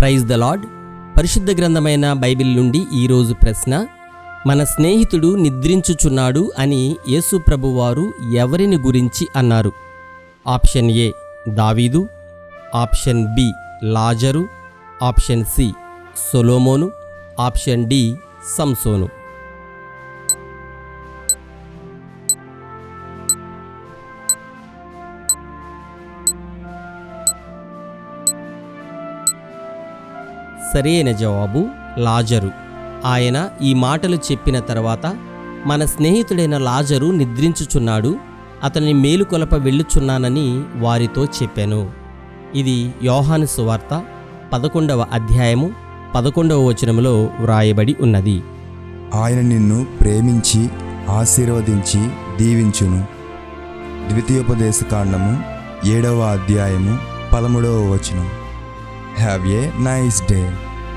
Praise the lord పరిశుద్ధ గ్రంథమైన Bible నుండి ఈరోజు ప్రశ్న మన స్నేహితుడు నిద్రించుచున్నాడు అని యేసు ప్రభువారు ఎవరిని గురించి అన్నారు? ఆప్షన్ ఏ దావీదు. ఆప్షన్ బి లాజరు. ఆప్షన్ సి సొలోమోను. ఆప్షన్ డి సంసోను. సరైన జవాబు లాజరు. ఆయన ఈ మాటలు చెప్పిన తర్వాత మన స్నేహితుడైన లాజరు నిద్రించుచున్నాడు అతని మేలుకొలప వెళ్ళుచున్నానని వారితో చెప్పాను. ఇది యోహాను సువార్త పదకొండవ అధ్యాయము పదకొండవ వచనములో వ్రాయబడి ఉన్నది. ఆయన నిన్ను ప్రేమించి ఆశీర్వదించి దీవించును. ద్వితీయోపదేశకాండము ఏడవ అధ్యాయము పదమూడవ వచనం. Have a nice day